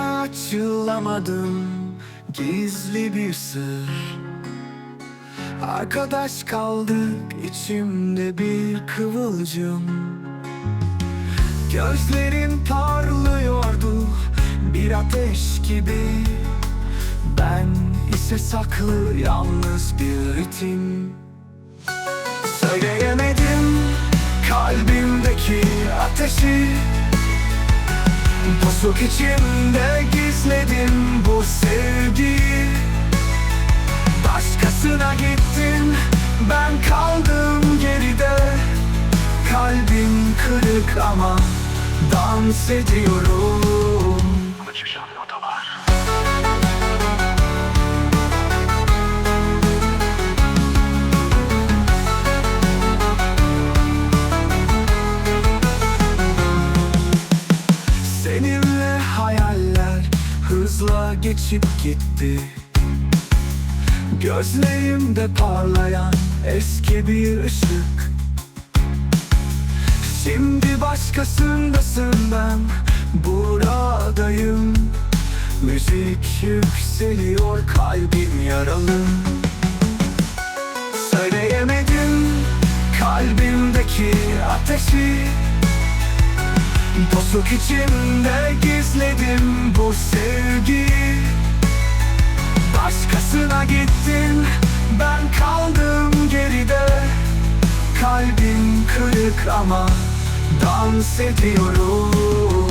açılamadım. Gizli bir sır. Arkadaş kaldık içimde bir kıvılcım. Gözlerin parlıyordu bir ateş gibi. Ben ise saklı yalnız bir ritim. Söyleyemedim kalbimdeki ateşi. Pusuk içimde gizledim bu sevgiyi. Başkasına gittin ben kaldım geride. Kalbim kırık ama dans ediyorum. Seninle hayaller hızla geçip gitti. Gözlerimde parlayan eski bir ışık. Şimdi başkasındasın ben buradayım. Müzik yükseliyor kalbim yaralı. Söyleyemedim kalbimdeki ateşi. Bozuk içimde gizledim Başkasına gittin ben kaldım geride. Kalbim kırık ama dans ediyorum